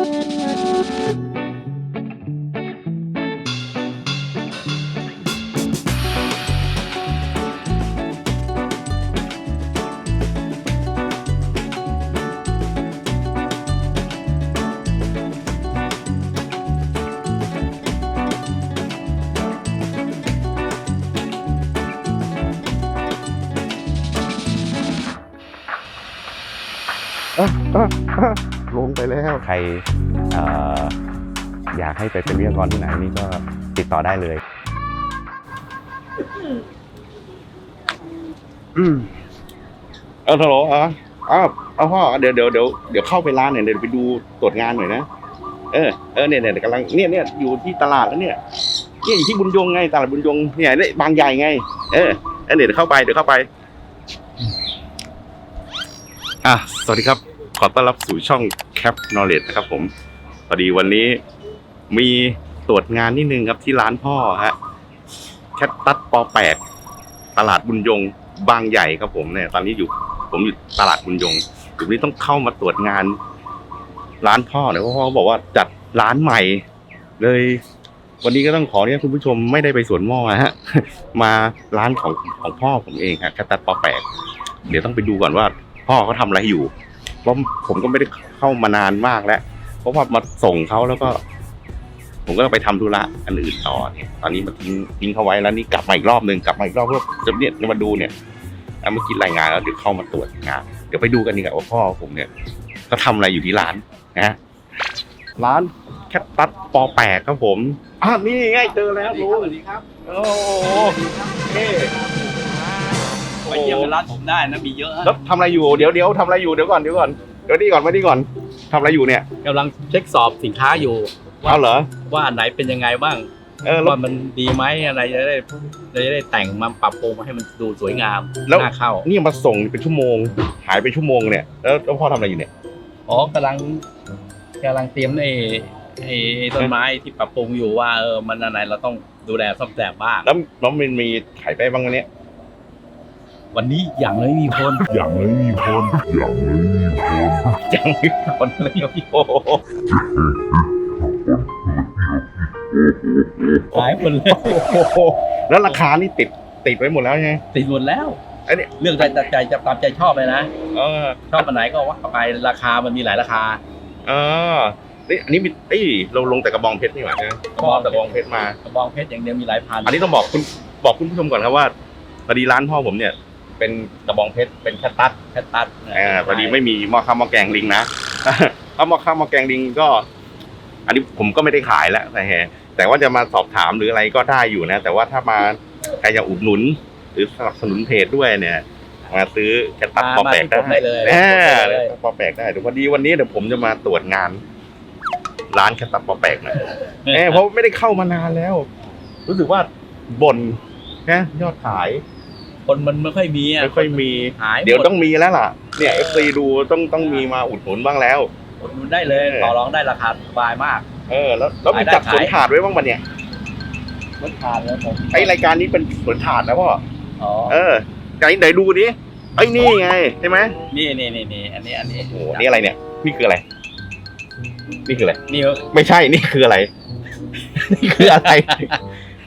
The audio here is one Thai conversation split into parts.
อะ ลงไปแล้ว ใครเอ่ออยากให้ไปเป็นวิทยากรที่ไหนนี่ก็ติดต่อได้เลยอืมเออฮัลโหลอ๋ออ้าวเอาพ่อเดี๋ยวเดี๋ยวเดี๋ยวเดี๋ยวเข้าไปร้านหน่อยเดี๋ยวไปดูตรวจงานหน่อยนะเออเออเนี่ยเนี่ยเดี๋ยวกำลังเนี่ยเนี่ยอยู่ที่ตลาดแล้วเนี่ยเนี่ยอยู่ที่บุญยงไงตลาดบุญยงเนี่ยเนี่ยบางใหญ่ไง เออเออเดี๋ยวเข้าไปเดี๋ยวเข้าไปอะสวัสดีครับ ขอต้อนรับสู่ช่อง Cap Knowledge นะครับผมพอดีวันนี้มีตรวจงานนิดนึงครับที่ร้านพ่อฮะแคทตัดปอแปดตลาดบุญยงบางใหญ่ครับผมเนี่ย ตอนนี้อยู่ ผมอยู่ตลาดบุญยงอยู่นี้ต้องเข้ามาตรวจงาน ร้านพ่อเนี่ยเพราะพ่อบอกว่าจัดร้านใหม่ เลย วันนี้ก็ต้องขอเนี่ยคุณผู้ชมไม่ได้ไปสวนหม้อฮะ มาร้านของของพ่อผมเองฮะแคทตัดปอแปดเดี๋ยวต้องไปดูก่อนว่า พ่อเขาทำอะไรอยู่ เพราะผมก็ไม่ได้เข้ามานานมากแล้ว เพราะว่ามาส่งเขาแล้วก็ ผมก็ไปทำธุระอันอื่นต่อเนี่ยตอนนี้มาทิ้งทิ้งเขาไว้แล้วนี่กลับมาอีกรอบหนึ่งกลับมาอีกรอบเพื่อจะเนี่ยจะมาดูเนี่ยเอาเมื่อกี้รายงานแล้วเดี๋ยวเข้ามาตรวจงาน เดี๋ยวไปดูกันดีกว่าว่าพ่อผมเนี่ยเขาทำอะไรอยู่ที่ร้านนะฮะร้านแคทตัสปอแปดครับผมอะนี่ไงเจอแล้วลุงสวัสดีครับ โอ้โหเท่ ไปเยี่ยมร้านผมได้นะมีเยอะแล้วทำอะไรอยู่เดี๋ยวเดี๋ยวทำอะไรอยู่เดี๋ยวก่อนเดี๋ยวก่อนเดี๋ยวนี่ก่อนมานี่ก่อนทำอะไรอยู่เนี่ยกำลังเช็คสอบสินค้าอยู่ เอาเหรอว่าอันไหนเป็นยังไงบ้างเออแล้ว ว่ามันดีไหมอะไรจะได้จะได้แต่งมาปรับปรุงมาให้มันดูสวยงามแล้ว น่าเข้านี่มาส่งเป็นชั่วโมง หายไปชั่วโมงเนี่ยแล้วแล้วพ่อทำอะไรอยู่เนี่ย อ๋อกำลังกำลังเตรียมไอ้ไอ้ไอ้ต้นไม้ที่ปรับปรุงอยู่ว่าเออมันอันไหนเราต้องดูแลซ่อมแซมบ้างแล้วแล้วมันมีขายไปบ้างวันเนี้ย วันนี้อย่างเลยมีคนอย่างไม่มีคนอย่างไม่มีคนยังไม่มีคนเลยโอ้โหขายหมดเลยโอ้โหแล้วราคานี่ติดติดไว้หมดแล้วไงติดหมดแล้วไอ้เนี่ยเรื่องใจตัดใจจะตามใจชอบเลยนะเออชอบอันไหนก็ว่าไปราคามันมีหลายราคาเออนี่อันนี้มีเอ้ยเราลงแต่กระบองเพชรนี่หว่านะพ่อเอากระบองเพชรมากระบองเพชรอย่างเดียวมีหลายพันอันนี้ต้องบอกคุณบอกคุณผู้ชมก่อนครับว่าพอดีร้านพ่อผมเนี่ย เป็นกระบองเพชรเป็นแคตตัสแค่ตัดอ่าพอดีไม่มีหม้อข้าวหม้อแกงลิงนะถ้าหม้อข้าวหม้อแกงลิงก็ อันนี้ผมก็ไม่ได้ขายแล้วแต่แต่ว่าจะมาสอบถามหรืออะไรก็ได้อยู่นะ แต่ว่าถ้ามาใครจะอุดหนุน หรือสนับสนุนเพจด้วยเนี่ยมาซื้อแคตตัสปอแปลกได้ได้เลยแน่ได้เลยปอแปลกได้เดี๋ยวพอดีวันนี้เดี๋ยวผมจะมาตรวจงาน ร้านแคตตัสปอแปลกหน่อยเออเพราะไม่ได้เข้ามานานแล้ว รู้สึกว่าบ่นนะยอดขาย คนมันไม่ค่อยมีอะไม่ค่อยมี หายหมเดี๋ยวต้องมีแล้วล่ะ เนี่ยเอฟซีดูต้องต้องมีมาอุดหนุนบ้างแล้ว อุดหนุนได้เลยเออต่อรองได้ราคาสบายมาก เออ แล้วแล้วมีขายได้จัดสวนขายถาดไว้บ้างปะเนี่ยรถทานแล้วผมไอรายการนี้เป็นสวนถาดนะพ่ออ๋อเออไหนไหนดูดิไอ้ยนี่ไงใช่ไหมนี่นี่นี่นี่อันนี้อันนี้โอ้โหนี่อะไรเนี่ย นี่คืออะไร นี่คืออะไรนี่ไม่ใช่นี่คืออะไร นี่คืออะไร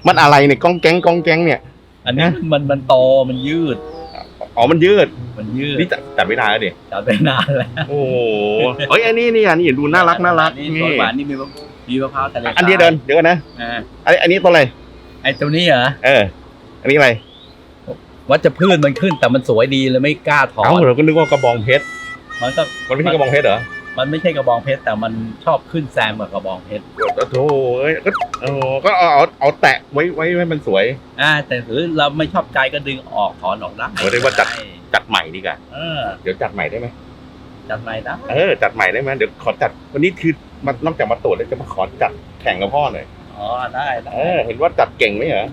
มันอะไรเนี่ยก้องแก๊งก้องแก๊งเนี่ย อันนี้มันมันโตมันยืด อ๋อมันยืดมันยืดนี่จัดจัดไม่ได้แล้วดิจัดไปนานแล้วโอ้โหเฮ้ยอันนี้นี่อันนี้ดูน่ารักน่ารักนี่นี่สวยหวานนี่มีมะมีมะพร้าวทะเลอันเดียวเดินเดี๋ยวกันนะอ่าอันนี้อันนี้ตัวอะไรไอ้ตัวนี้เหรอเออ อันนี้อะไรวัชพืชมันขึ้นแต่มันสวยดีเลยไม่กล้าถอเอ้านเราก็นึกว่ากระบองเพชรมันก็มันไม่ใช่กระบองเพชรเหรอ มันไม่ใช่กระบองเพชรแต่มันชอบขึ้นแซมกับกระบองเพชรโอ้โหเอ้ยก็โอ้โหก็เอาเอาเอาแตะไว้ไว้ให้มันสวย อ่า แต่หรือเราไม่ชอบใจก็ดึงออกถอนออกได้เออเรียกว่าจัด จัดใหม่ดีกว่าเออ เดี๋ยวจัดใหม่ได้ไหมจัดใหม่ได้เออจัดใหม่ได้ไหมเดี๋ยวขอจัดวันนี้คือมันนอกจากมาตรวจแล้วจะมาขอจัดแข่งกับพ่อหน่อยอ๋อได้ได้เออเห็นว่าจัดเก่งไหมเหรอ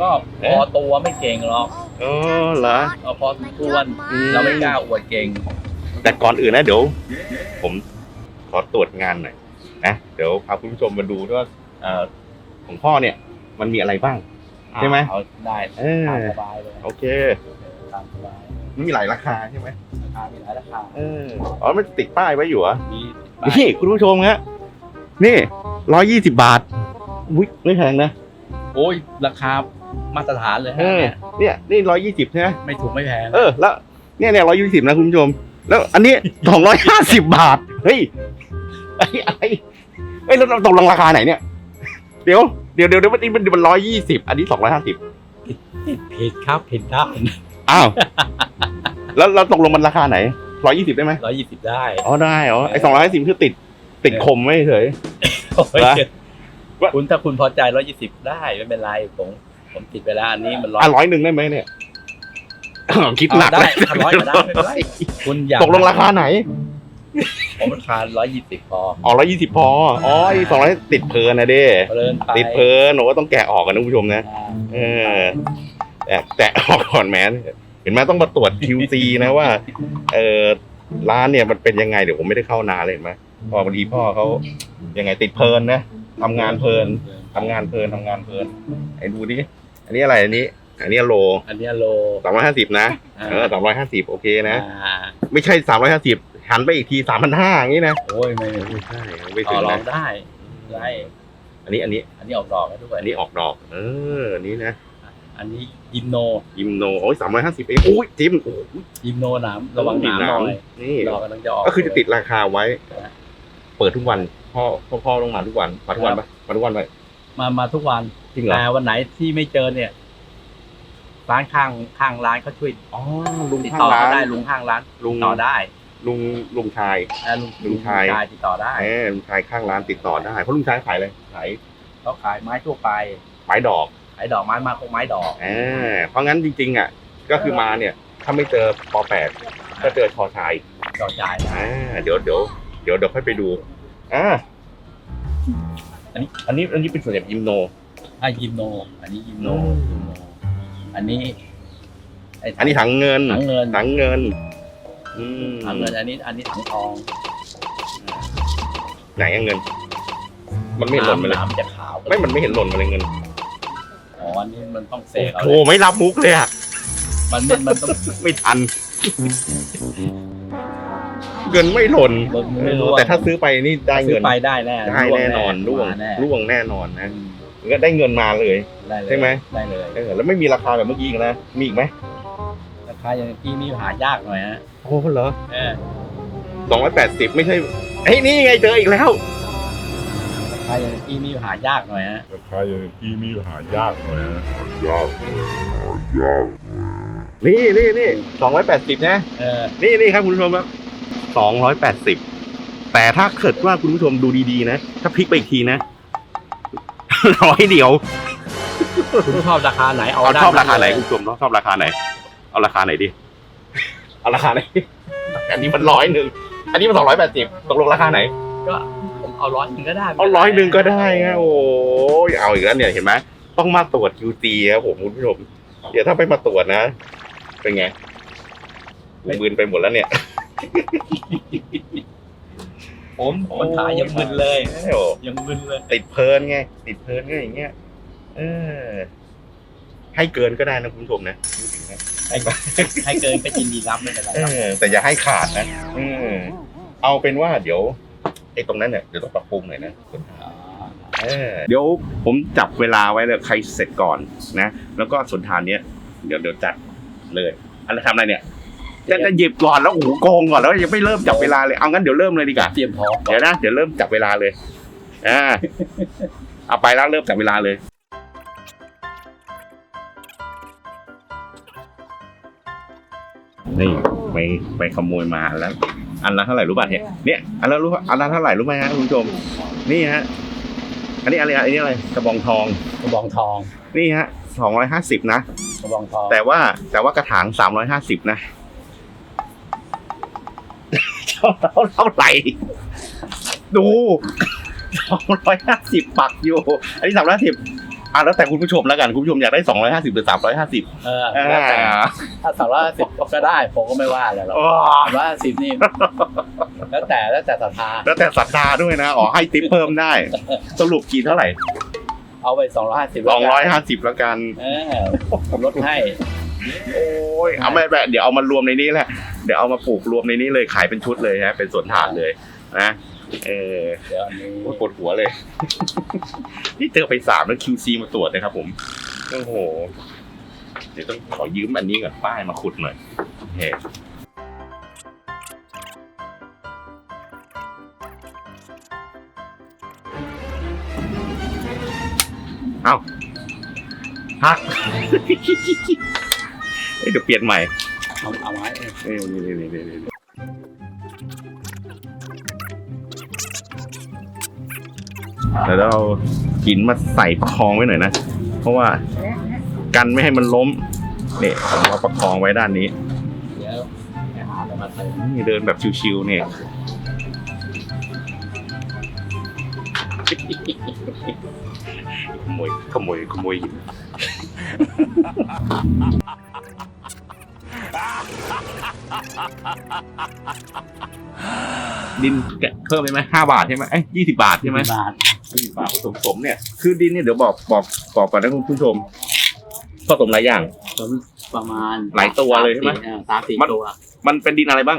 ก็พอตัวไม่เก่งหรอกเออเหรอเอาพอทวนเราไม่กล้าอวดเก่ง แต่ก่อนอื่นนะเดี๋ยว ผมขอตรวจงานหน่อยนะเดี๋ยวพาคุณผู้ชมมาดูด้วยว่าเอ่อของพ่อเนี่ย มันมีอะไรบ้าง ใช่ไหม เอาได้เออตามสบายเลยโอเคตามสบายมันมีหลายราคาใช่ไหมราคามีหลายราคา เอออ๋อมันติดป้ายไว้อยู่เหรอมีนี่คุณผู้ชมฮะนี่ร้อยยี่สิบาทอุ้ยไม่แพงนะโอ้ยราคามาตรฐานเลยเอฮะอเนี่ยเนี่ยนี่ร้อยยี่สิบใช่ไหม ไม่ถูกไม่แพง เออแล้วเนี่ยเนี่ยร้อยยี่สิบนะคุณผู้ชม แล้วอันนี้สองร้อยห้าสิบบาท เฮ้ยไอ้อะไรเอ้ยแล้วเราตกลงราคาไหนเนี่ย เดี๋ยวเดี๋ยวเดี๋ยวเดี๋ยวมันมันมันร้อยยี่สิบอันนี้สองร้อยห้าสิบผิดครับผิดได้อ้าว แล้วเราตกลงมันราคาไหนร้อยยี่สิบได้ไหมร้อยยี่สิบได้อ๋อได้เหรอไอ้สองร้อยห้าสิบคือติด ติดคมไม่เฉย โอ้ยนะ คุณถ้าคุณพอใจร้อยยี่สิบได้ไม่เป็นไรผมผมติดไปแล้วอันนี้มันร้อย อะร้อยหนึ่งได้ไหมเนี่ย คิดหนักเอาได้เลยถ้าร้อยก็ได้ไม่เป็นไรคุณอยากตกลงราคาไหนผมราคาร้อยยี่สิบพออ๋อร้อยยี่สิบพออ๋อไอ้สองร้อยติดเพลินนะเด้ เพลินไปติดเพลินหนูว่าต้องแกะออกกันนะคุณผู้ชมนะ อ่าเออแต่แต่ออกก่อนแมนเห็นไหมต้องมาตรวจ QC นะว่า เออร้านเนี่ยมันเป็นยังไงเดี๋ยวผมไม่ได้เข้านานเลยเห็นไหมพอบางทีพ่อเขายังไงติดเพลินนะทำงานเพลินทำงานเพลินทำงานเพลินไอ้ดูดิอันนี้อะไรอันนี้ อันนี้โลอันเนี้ยโลสามร้อยห้าสิบนะเออสามร้อยห้าสิบโอเคนะ อ่าไม่ใช่สามร้อยห้าสิบหันไปอีกทีสามพันห้าอย่างนี้นะโอ้ยไม่ไม่ใช่ไม่ต่ถึองรอนะงได้ได้ อันนี้อันนี้ อันนี้ออกดอกแล้วด้วยอันนี้ออกดอก เอออันนี้นะอันนี้ยิมโนยิมโนโอ้ยสามร้อยห้าสิบเองโอ้ยจิมโอ้ยยิมโนหนามระวังหนามหน่อยนี่ ดอกกำลังจะออก ก็คือจะติดราคาไว้ นะเปิดทุกวัน พ่อพ่อพ่อต้องมาทุกวันมาทุกวันปะมาทุกวันไปมามาทุกวันจริงเหรอแต่วันไหนที่ไม่เจอเนี่ย ร้านข้างข้างร้านเขาช่วยอ๋อลุงติดข้างต่อร้าเขาได้นลุงข้างร้านลุง ติดต่อได้ลุงลุงชายอ่าลุงลุงชายติดต่อได้เออลุงชายข้างร้านติดต่อได้เพราะลุงชายขายอะไรขายเขาขายไม้ทั่วไปไม้ดอกขายดอกไม้มาคงไม้ดอกเออเพราะงั้นจริง ๆ อะ ก็คือมาเนี่ย ถ้าไม่เจอปอแปดก็เจอชอชายดอกจ่ายนะอ่าเดี๋ยวเดี๋ยวเดี๋ยวเดี๋ยวค่อยไปดูอ่าอันนี้อันนี้อันนี้เป็นส่วนใหญ่ยิมโน อะยิมโน อันนี้ยิมโนอืมยิมโน อันนี้ไอันนี้ถังเงินถังเงินถังเงินอืมถังเงิน อันนี้ อันนี้ถังทองไหนอะเงิน มันไม่เห็นหล่นมาเลยน้ำจะขาวไม่มันไม่เห็นหล่นมาเลยเงินอ๋ออันนี้มันต้องเสกเอาโอ้ไม่รับมุกเลยอะมันไม่มันต้องไม่ทัน เงินไม่หล่นมันไม่รู้แต่ถ้าซื้อไปนี่ได้ซื้เงิอนไปได้แน่ได้แน่นอนร่วงมาแน่ร่วงแน่นอนนะ อืม ก็ได้เงินมาเลยได้เลยใช่ไหม ได้เลยเออแล้วไม่มีราคาแบบเมื่อกี้อีกนะ มีอีกไหมราคาอย่างที่นี่หายากหน่อยฮะโอ้เหรอเออสองร้อยแปดสิบไม่ใช่เฮ้ยนี่ไงเจออีกแล้วราคาอย่างที่นี่หายากหน่อยฮะราคาอย่างที่นี่หายากหน่อยนะหายากหายากนี่นี่นี่สองร้อยแปดสิบนะ เออนี่นี่ครับคุณผู้ชมครับสองร้อยแปดสิบแต่ถ้าเกิดว่าคุณผู้ชมดูดีๆนะ ถ้าพลิกไปอีกทีนะ ร้อยเดียวคุณชอบราคาไหนเอาเอาด้ชอบราคาไหนเลยคุณผู้ชมชอบราคาไหน เอาราคาไหนดีเอาราคาไหน อันนี้มันร้อยหนึ่งอันนี้มันสองร้อยแปดสิบตกลงราคาไหน ก็ผมเอาร้อยหนึ่งก็ได้เอาร้อยหนึ่งก็ได้ฮะโอ้ยเอาอีกแล้วเนี่ยเห็นไหมต้องมาตรวจ QC ครับผมคุณผู้ชมเดี๋ยวถ้าไม่มาตรวจนะ เป็นไงกูมึนไปหมดแล้วเนี่ย ผมคนขายยังมึนเลยโอ้โหยังมึนเลยติดเพลินไง ติดเพลินก็อย่างเงี้ยเออให้เกินก็ได้นะคุณผู้ชมนะพูดถึงนะให้ให้เกินก็ยินดีรับไม่เป็นไรเออแต่อย่าให้ขาดนะเออเอาเป็นว่าเดี๋ยวไอ้ตรงนั้นเนี่ยเดี๋ยวต้องปรับปรุงหน่อยนะอ๋อเออเดี๋ยวผมจับเวลาไว้เลยใครเสร็จก่อนนะ แล้วก็สนทานเนี้ยเดี๋ยวเดี๋ยวจัดเลยอะไรทำอะไรเนี่ย จะจะหยิบก่อนแล้วโอ้โหโกงก่อนแล้วยังไม่เริ่มจับเวลาเลยเอางั้นเดี๋ยวเริ่มเลยดีกว่าเตรียมพร้อมก่อเดี๋ยนวนะเดี๋ยวเริ่มจับเวลาเลยอ่าเอาไปแล้วเริ่มจับเวลาเลย นี่ไปไปขโมยมาแล้ว อันละเท่าไหร่รู้ป่ะเนี่ยเนี่ยอันละรู้อันละเท่าไหร่รู้ไหมฮะคุณผู้ชม นี่ฮะอันนี้อะไรอันนี้อะไรกระบองทองกระบองทองนี่ฮะสองร้อยห้าสิบนะกระบองทองแต่ว่าแต่ว่ากระถางสามร้อยห้าสิบนะ เท่าเท่าไหร่ ดูสองร้อยห้าสิบปักอยู่ อันนี้สามร้อยสิบอะแล้วแต่คุณผู้ชมแล้วกันคุณผู้ชมอยากได้สองร้อยห้าสิบหรือสามร้อยห้าสิบเอออ่าแล้วแต่ถ้าสามร้อยสิบก็ได้ผมก็ไม่ว่าอะไรหรอกอ๋อสามร้อยสิบนี่แล้วแต่แล้วแต่ศรัทธาแล้วแต่ศรัทธาด้วยนะอ๋อให้ติปเพิ่มได้ สรุปกี่เท่าไหร่ เอาไปสองร้อยห้าสิบสองร้อยห้าสิบแล้วกัน เออผมลดให้ โอ้ยเอาไม่แบบเดี๋ยวเอามารวมในนี้แหละ เดี๋ยวเอามาปลูกรวมในนี้เลยขายเป็นชุดเลยฮะเป็นสวนถาดเลยนะเออเดี๋ยวอันนี้โอ้ยปวดหัวเลย นี่เจอไปสามแล้ว QC มาตรวจนะครับผมโอ้โหเดี๋ยวต้องขอยืมอันนี้ก่อนป้ายมาขุดหน่อยโอเคเอาฮัก เอ้ยเดี๋ยวเปลี่ยนใหม่ เอาเอาไว้เอ้ยนี่นี่นี่นี่นี่เดี๋ยวเราเอาหินมาใส่ประคองไว้หน่อยนะ เพราะว่ากันไม่ให้มันล้มเนี่ยผมเอาประคองไว้ด้านนี้ เดี๋ยวไปหาอะไรมาเติมนี่เดินแบบชิวๆเนี่ยขโมยขโมยขโมยหิน ดินแกะเพิ่มไปไหมห้าบาทใช่ไหมเอ้ยยี่สิบาทใช่ไหมบาทยี่สิบาทผสมสมเนี่ย คือดินเนี่ยเดี๋ยวบอกบอกบอกก่อนนะคุณผู้ชมผสมหลายอย่าง ผมประมาณหลายตัวเลยใช่ไหมสาสี่ออสามสี่มัน ตัวมันเป็นดินอะไรบ้าง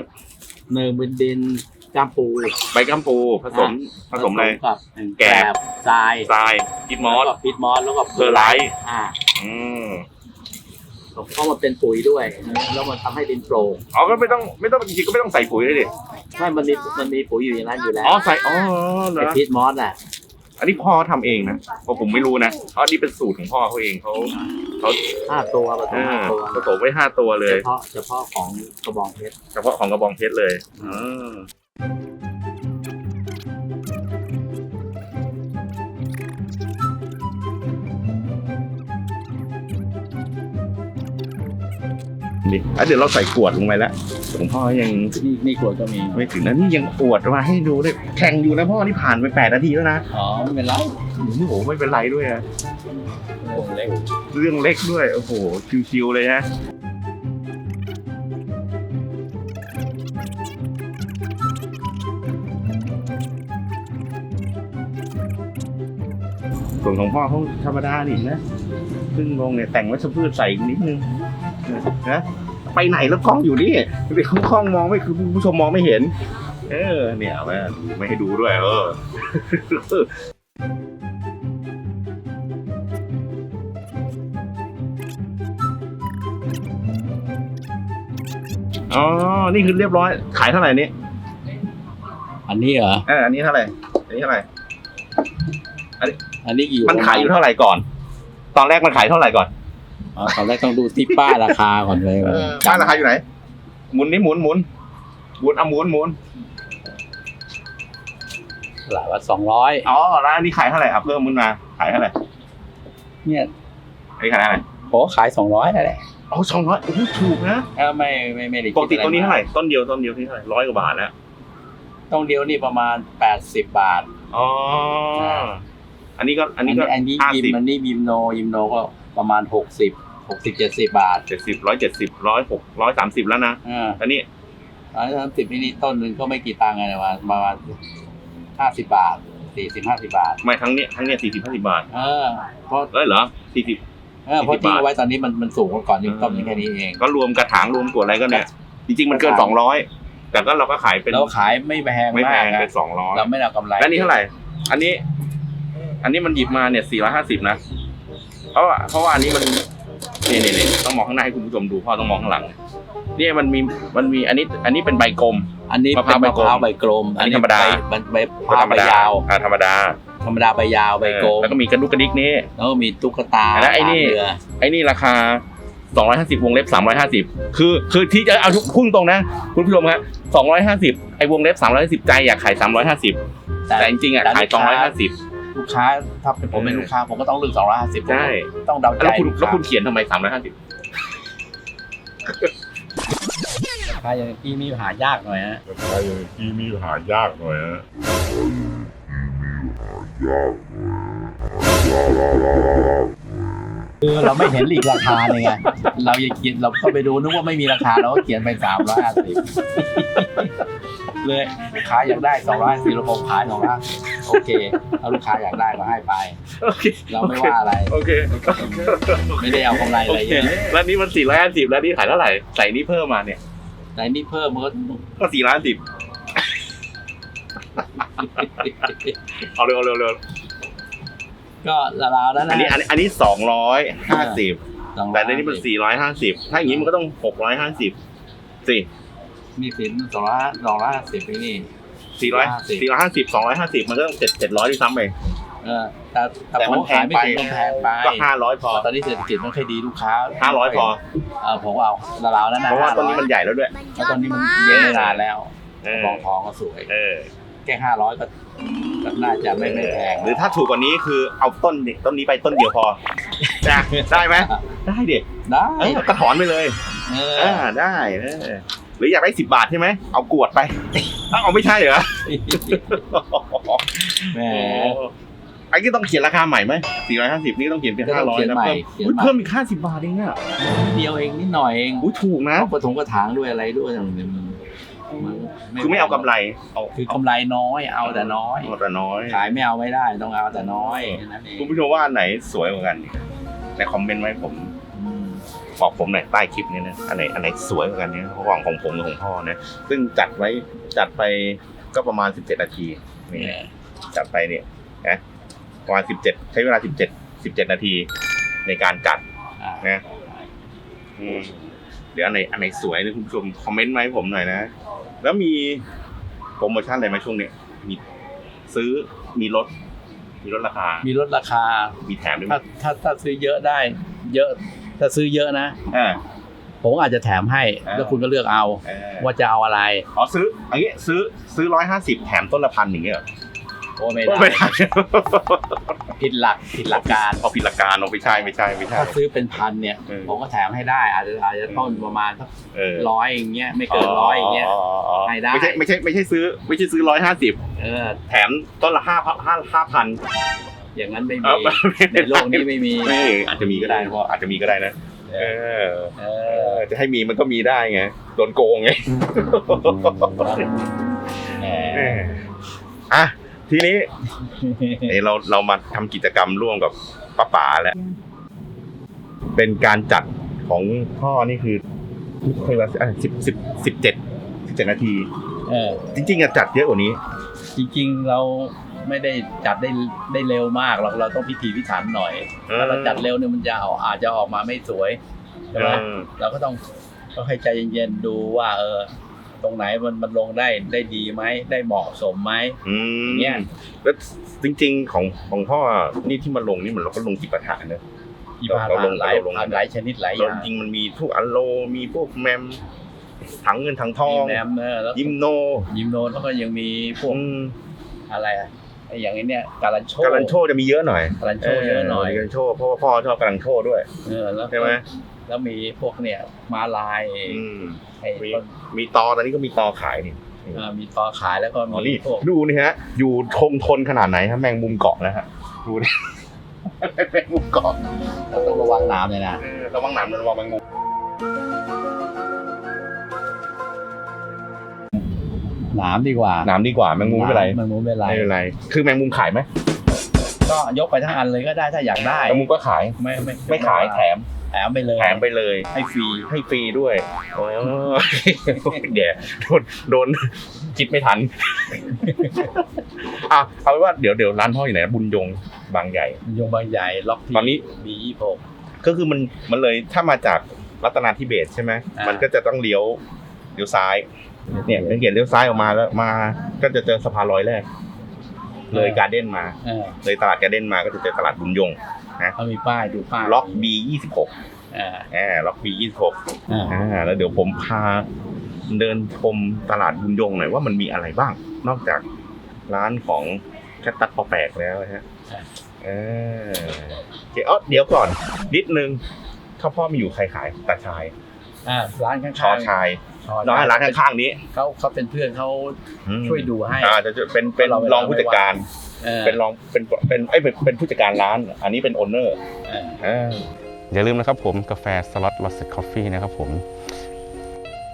เนินเป็นดินจามปูใบกัมปูผสมผสมอะไร กับแกบบทรายทรายกิดมอสแล้วก็พิทมอสแล้วก็เพอร์ไลท์อ่าอืม เพราะมันเป็นปุ๋ยด้วย แล้วมันทำให้ดินโปร่งอ๋อก็ไม่ต้องไม่ต้องจริงๆก็ไม่ต้องใส่ปุ๋ยเลยดิไม่มันมีมันมีปุ๋ยอยู่ในนั้นอยู่แล้วอ๋อใส่อ๋อเหรไออพิทมอสอะอันนี้พ่อทำเองนะเพราะผมไม่รู้นะเพราะอันนี้เป็นสูตรของพ่อเขาเองเขาเขาห้าตัวผสเอมห้าอตัวผสมไว้ห้าตัวเลเฉย พาะเฉพาะของกระบองเพชร เฉพาะของกระบองเพชรเลย อืม นี่อะเดี๋ยวเราใส่ขวดลงไปแล้วหลวงพ่อยังนี่นี่ขวดก็มีไม่ถึงนะนี่ยังอวดมาให้ดูด้วยแข่งอยู่นะพ่อนี่ผ่านไปแปดนาทีแล้วนะอ๋อไม่เป็นไรโอ้โหไม่เป็นไรด้วยอะเออเล็กเรื่องเล็กด้วยโอ้โหชิวๆเลยฮะส่วนของพ่อเขาธรรมดาดินะ ซึ่งลงเนี่ยแต่งวัชพืชใส่อีกนิดนึง นะไปไหนแล้วกล้องอยู่นี่เดี๋ยวกล้องมองไม่คือผู้ชมมองไม่เห็น เออ เนี่ยเอาไว้ดูไม่ให้ดูด้วย เอออ๋อ นี่คือเรียบร้อย ขายเท่าไหร่นี่อันนี้เหรอเอออันนี้เท่าไหร่ อันนี้เท่าไหร่อันนี้อยู่ มันขายอยู่เท่าไหร่ก่อน ตอนแรกมันขายเท่าไหร่ก่อน อ๋อตอนแรกต้องดูที่ป้ายราคาก่อนเลยป้ายราคาอยู่ไหน หมุนนี่หมุนหมุนหมุนเอาหมุนหมุนหลายว่าสองร้อยอ๋อแล้วอันนี้ขายเท่าไหร่อะเพิ่มมุนมา ขายเท่าไหร่เนี่ยอันนี้ขายเท่าไหร่โหขายสองร้อยนั่นแหละอ๋อสองร้อยโอ้โหถูกนะถ้าไม่ไม่ไม่ได้คิดปกติอะไรตัวนี้เท่าไหร่ต้นเดียวต้นเดียวที่เท่าไหร่ร้อยกว่าบาทแล้วต้องเดียวนี่ประมาณแปดสิบบาทอ๋ออันนี้ก็อันนี้ก็อันนี้ห้ายิมสิบอันนี้ยิมโนยิมโนก็ประมาณหกสิบ หกสิบเจ็ดสิบบาทเจ็ดสิบร้อยเจ็ดสิบร้อยหกร้อยสามสิบแล้วนะอ่าอันนี้ร้อยสามสิบนี่ต้นหนึ่งก็ไม่กี่ตังค์ไงประมาณประมาณห้าสิบบาทสี่สิบห้าสิบบาท ไม่ทั้งเนี้ยทั้งเนี้ยสี่สิบห้าสิบบาทเออเพราะเอ้ยเหรอสี่สิบ เออเพราะ40ทิ้งเอาไว้ตอนนี้มันมันสูงกว่าก่อนยิงต้นแค่นี้เอง ก็รวมกระถางรวมกวดอะไรก็เนี่ย จริงๆ มันเกินกระสถาองงร้อยแต่ก็เราก็ขายเป็นแล้วขายไม่แพงไม่แพมากงนะเป็นสองร้อยเราไม่เอากำไรแล้วนี่เท่าไหร่ อันนี้ อันนี้มันหยิบมาเนี่ยสี่ร้อยห้าสิบนะเพราะว่าเพราะว่าอันนี้มันนี่นี่นี่ต้อง มองข้างหน้าให้คุณผู้ชมดูพ่อต้องมองข้างหลัง เนี่ยมันมีมันมีอันนี้อันนี้เป็นใบกลม อันนี้มะพเป็ร้านวมะพร้าวใบใบกกลลมมอันนี้ธรรมดาใบใบมะพร้าวใบยาว อ่าธรรมดา ธรรมดาใบยาวใบกลม แล้วก็มีกระดุกกระดิกนี่แล้วก็มีตุ๊กตาแล้วไอ้นี่ตามเรือไอ้นี่ราคา250 วงเล็บ 350 คือ คือที่จะเอาทุกพุ่งตรงนะ คุณผู้ชมครับ250 ไอ้วงเล็บ 350 ใจอยากขาย 350 แต่จริงๆอะขาย 250 ลูกค้าถ้าเป็นผมเป็นลูกค้าผมก็ต้องเลือกสองร้อยห้าสิบใช่ต้องเดาใจแล้วคุณลูกแล้วค้าคุณเขียนทำไม 350 ราคาอย่างที่มีหายากหน่อยฮะราคาอย่างที่นี่หายากหน่อยฮะยากหน่อย คือเราไม่เห็นหลีกราคาเลยไงเราอย่าเขียนเราก็ไปดูนึกว่าไม่มีราคาเราก็เขียนไปสามร้อยห้าสิบเลยลูกค้าอยากได้สองร้อยสี่เราคงขายสองร้อยโอเคถ้าลูกค้าอยากได้ก็ให้ไป โอเคเราไม่ว่าอะไร โอเคไม่ได้เอากำไรโออะไรเคเยอะแล้วนี่มัน450แล้วนี่ขายเท่าไหร่ใส่นี่เพิ่มมาเนี่ยแต่นี่เพิ่มมันก็ก็450เอาเร็วเร็วเร็ว ก็ราวๆนั้นอันะนนี้อันนี้อันนี้สองร้อยห้าสิบสองร้แต่อยในนี้มันสี่ร้อยห้าสิบถ้าอย่างนี้มันก็ต้องหกร้อยห้าสิบสี่มีสินสองร้อยสองร้อยห้าสิบไปนี่สี่ร้อย450สี่ร้อยห้าสิบสองร้อยห้าสิบมันก็ต้องเจ็ดเจ็ดร้อยด้วยซ้ำไปเออแต่แต่แต่ผมมันแพขางยไม่ไปถึงมันแพงไปก็ห้าร้อยพอตอนนี้เศรษฐกิจมันค่อยดีลูกค้าห้าร้อยพอเออผมเอาราวๆนั้นนะเพราะว่าต้นนี้มันใหญ่แล้วด้วยเพราะตอนนี้มันเยอะนานแล้วเออมองทองก็สวยเออแค่ห้าร้อยก็ ก็น่าจะไม่ไม่แพงหรือถ้าถูกกว่านี้คือเอาต้นนี้ต้นนี้ไปต้นเดียวพอได้ได้ไหมได้ดิได้เออก็ถอนไปเลยเอเอออได้เออหรืออยากได้สิบบาทใช่ไหมเอากวดไปเอ้าเอาไม่ใช่เหรอแหมไอ้นี่ต้องเขียนราคาใหม่ไหมสี่ร้อยห้าสิบนี่ต้องเขียนเป็นก็ห้าต้องร้อยเขียนนะใหม่เพิ่มเขียนอุ๊ยใหม่เพิ่มอีกห้าสิบบาทเองอะเดียวเองนิดหน่อยเองอุ้ยถูกนะเพราะปฐมกระถางด้วยอะไรด้วยอย่างนี้มันมัน คือไม่เอากำไรเอาคือกำไรน้อย เอาแต่น้อยเอาแต่น้อย ขายไม่เอาไม่ได้ต้องเอาแต่น้อยแค่นั่นเองคุณผู้ชมว่าอันไหนสวยกว่ากันในคอมเมนต์ไว้ผมอืมบอกผมหน่อยใต้คลิปนี้นะอันไหนอันไหนสวยกว่ากันเนี่ยระหว่างของผมกับของพ่อนะซึ่งจัดไว้จัดไปก็ประมาณ 17 นาทีนี่เนี่ยจัดไปเนี่ยนะประมาณ 17 ใช้เวลา 17 17 นาทีในการจัดอ่านะอืมเดี๋ยวอันไหนอันไหนสวยนะคุณผู้ชมคอมเมนต์มาให้ผมหน่อยนะ แล้วมีโปรโมชั่นอะไรไหมช่วงเนี้ยมีซื้อมีลดมีลดราคา มีลดราคา มีแถมด้วยไหมถ้าถ้าถ้าซื้อเยอะได้ เยอะ ถ้าซื้อเยอะนะ อ่า ผมอาจจะแถมให้ อ่า แล้วคุณก็เลือกเอา เออว่าจะเอาอะไร อ๋อซื้ออันนี้ซื้อซื้อร้อยห้าสิบแถมต้นละพันอย่างเงี้ยเหรอ โอ้ไม่ไม่ได้ได้ผิดหลักผิดหลักการเอาผิดหลักการเอาไม่ใช่ไม่ใช่ไม่ใช่ ถ้าซื้อเป็นพันเนี่ยเออผมก็แถมให้ได้อาจจะอาจจะต้นประมาณสักเออ ร้อยอย่างเงี้ยไม่เกินร้อยอย่างเงี้ย ให้ได้ ไม่ใช่ไม่ใช่ไม่ใช่ซื้อไม่ใช่ซื้อร้อยห้าสิบเออ แถมต้นละห้าห้าห้าพันอย่างนั้นไม่เอมีอในโลกนี้ไม่มี ไม่อาจจะมีก็ได้นะพ่ออาจจะมีก็ได้นะเอเอออเอเอออจะให้มีมันก็มีได้ไงโดนโกงไง แหมเอออะ ทีนี้เอ้เราเรามาทำกิจกรรมร่วมกับป้าป๋าแล้ว เป็นการจัดของพ่อนี่คือเท่าไหร่สิบสิบสิบเจ็ดสิบเจ็ดนาที เออ จริงๆอะจัดเยอะกว่านี้ จริงๆเราไม่ได้จัดได้ได้เร็วมากหรอกเราต้องพิถีพิถันหน่อยเออถ้าเราจัดเร็วเนี่ยมันจะเอาอาจจะออกมาไม่สวยใช่ไหมเออ เราก็ต้องต้องให้ใจเย็นๆดูว่า เออ ตรงไหนมันมันลงได้ได้ดีไหมได้เหมาะสมไหมอืมเนี่ยแล้วจริงๆของของพ่อนี่ที่มาลงนี่เหมือนเราก็ลงจิปาถะเนอะอีพาเราลงหลายเราลงพันหลายชนิดหลายอเราย่างจริงๆมันมีพวกอัลโลมีพวกแมมถังเงินถังทอมีงแนมเนอแล้วยิมโน ยิมโนนแล้วก็ยังมีพวกอืมอะไรอะไอ้อย่างนี้เนี่ยการันโชการันโชจะมีเยอะหน่อยการันโชเยอะหน่อยการันโชเพราะว่าพ่อชอบการันโชด้วยเออแล้วใช่ไหม แล้วมีพวกเนี่ยมาลายอืมไอ้มีต้นมีตอตอนนี้ก็มีตอขายนี่เอ่อมีตอขายแล้วก็อ๋อมีนี่พวกดูนี่ฮะ อยู่คงทนขนาดไหนฮะแมงมุมเกาะนะฮะดูนี่แมงมุมเกาะเราต้องระวังน้ำเลยนะ เออระวังหนามระวังแมงมุมน้ำดีกว่าหนามดีกว่าแมงมุมไม่เป็นไรแมงมุมไม่เป็นไรไม่เป็นไร คือแมงมุมขายไหมก็ยกไปทั้งอันเลยก็ได้ถ้าอยากได้แมงมุมก็ขาย ไม่ไม่ไม่ขายแถม แถมไปเลยแถมไปเลยให้ฟรีให้ฟรีด้วยโอ้ยเดี๋ยวโดนโดนคิดไม่ทันอะเอาเป็นว่าเดี๋ยวเดี๋ยวร้านพ่ออยู่ไหนนะบุญยงบางใหญ่ยงบางใหญ่ล็อกที่ตอนนี้บียี่หกก็คือมันมันเลยถ้ามาจากรัตนาธิเบศรใช่ไหมอ่ามัมันก็จะต้องเลี้ยวเลี้ยวซ้าย เนี่ยสังเกตเลี้ยวซ้ายออกมาแล้วมาก็จะเจอสะพานลอยแรกเลยการ์เด้นมาเออเลยตลาดการ์เด้นมาก็จะเจอตลาดบุญยง เขามีป้ายดูป้ายล็อก B ยี่สิบหกอ่าอ่าล็อก B ยี่สิบหกอ่าอ่าแล้วเดี๋ยวผมพาเดินชมตลาดบุญยงหน่อยว่ามันมีอะไรบ้าง นอกจากร้านของแคตตัสปอแปลกแล้วนะฮะเออโอเคเออเดี๋ยวก่อน นิดนึงข้าวพ่อมีอยู่ใครขายตาชายอ่าร้านข้างๆชอชาย ชอร้านร้านข้างๆนี้เขาเขาเป็นเพื่อนเขาอืมช่วยดูให้อ่าจะจะเป็นเป็นเราเวลารองผู้จัดการเออเป็นรองเป็นเป็นเอ้ยเป็นเป็นผู้จัดการร้าน อันนี้เป็นโอนเนอร์เอออย่าลืมนะครับผมกาแฟสล็อตลอสคอฟฟี่นะครับผม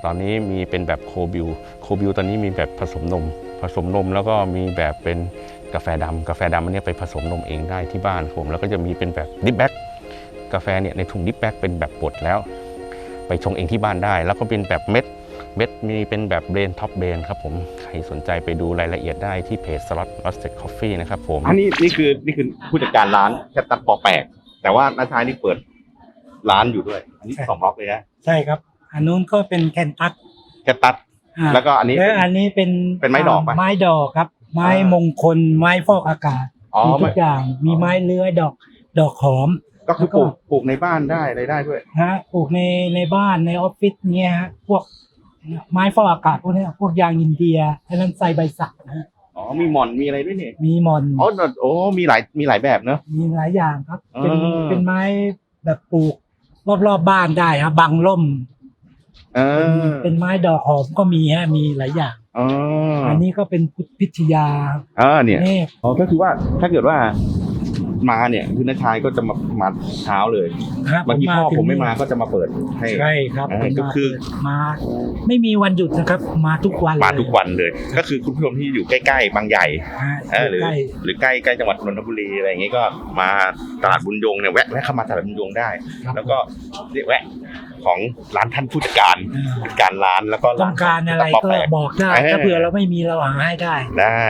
ตอนนี้มีเป็นแบบโคบิวโคบิวตอนนี้มีแบบผสมนม ผสมนมแล้วก็มีแบบเป็นกาแฟดำกาแฟดำอันเนี้ยไปผสมนมเองได้ที่บ้านผมแล้วก็จะมีเป็นแบบดิฟแบ็กกาแฟเนี่ยในถุงดิฟแบ็กเป็นแบบบดแล้ว ไปชงเองที่บ้านได้ แล้วก็เป็นแบบเม็ด เม็ดมีเป็นแบบเบรนท็อปเบรนครับผม ใครสนใจไปดูรายละเอียดได้ที่เพจ Slot Roasted Coffee นะครับผม อันนี้นี่คือนี่คือผู้จัดการร้านแคตตัสปอแปกแต่ว่าน้าชายนี่เปิดร้านอยู่ด้วย อันนี้ใช่สองล็อกเลยนะใช่ครับ อันนู้นก็เป็นแคนตัสแคตตัสอ่าแล้วก็อันนี้แล้วอันนี้เป็นเป็นไม้ดอกปะไม้ดอกครับ ไม้อ่ามมงคลไม้ฟอกอากาศอ๋อมีทุไม่กอย่างมีไม้เลื้อยดอกดอกหอม ก็คือแล้วก็ปลูกปลูกในบ้านได้อะไรได้ด้วยฮะปลูกในในบ้านในออฟฟิศเงี้ยฮะพวก ไม้ฟอกอากาศพวกเนี้ยพวกยางอินเดียอันนั้นไซใบสักนะฮะอ๋อมีหมอนมีอะไรด้วยนี่มีหมอนอ๋อโอ้มีหลายมีหลายแบบเนอะ มีหลายอย่างครับ เป็นอ่า เป็นไม้แบบปลูก รอบๆบบ้านได้ครับบังร่ม เออเป็นไม้ดอกหอมก็มีฮะมีหลายอย่าง อ๋ออันนี้ก็เป็นพุทธพิทยาอ่าเนี่ยเมฆอ๋อก็คือว่าถ้าเกิดว่า มาเนี่ยคือน้าชายก็จะมามาเช้าเลยครับบางทีพ่อถึผมไม่มาก็จะมาเปิดให้ใช่ครับอ่าเป็นก็มาคือเปิดมา ไม่มีวันหยุดนะครับ มาทุกวันมาทุกวันเลย ก็คือคุณผู้ชมที่อยู่ใกล้ๆบางใหญ่ฮะเออหรือใกล้หรือใกล้ใกล้จังหวัดนนทบุรีอะไรอย่างงี้ก็มาตลาดบุญยงเนี่ยแวะแวะเข้ามาตลาดบุญยงได้ครับแล้วก็แวะ ของร้านท่านผู้จัดการอ่าผู้จัดการร้านแล้วก็ต้องการอะไรปก็แปะบอกได้เออ ถ้าเผื่อเราไม่มีเราหาให้ได้ได้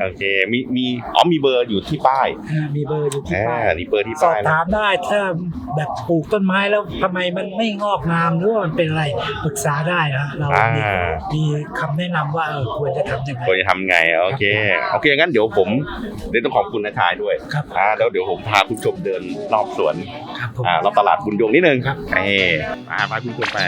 โอเคมีมีอ๋อมีเบอร์อยู่ที่ป้ายอ่ามีเบอร์อยู่ที่อ่าป้ายนี่เบอร์ที่สอป้าบยแล้วถามได้ถ้าแบบปลูกต้นไม้แล้วทำไมมันไม่งอกงามหรือว่ามันเป็นอะไรปรึกษาได้นะเราอ่ามีมีคำแนะนำว่าเออควรจะทำยังไง ควรจะทำไงโอเคโอเคงั้นเดี๋ยวผมเดี๋ยวต้องขอบคุณนาชายด้วยครับ อ่าแล้วเดี๋ยวผมพาคุณผู้ชมเดินรอบสวน ครับผม อ่ารอบตลาดบุญยงนิดนึงครับ เอออาพาคุณผู้ชมไป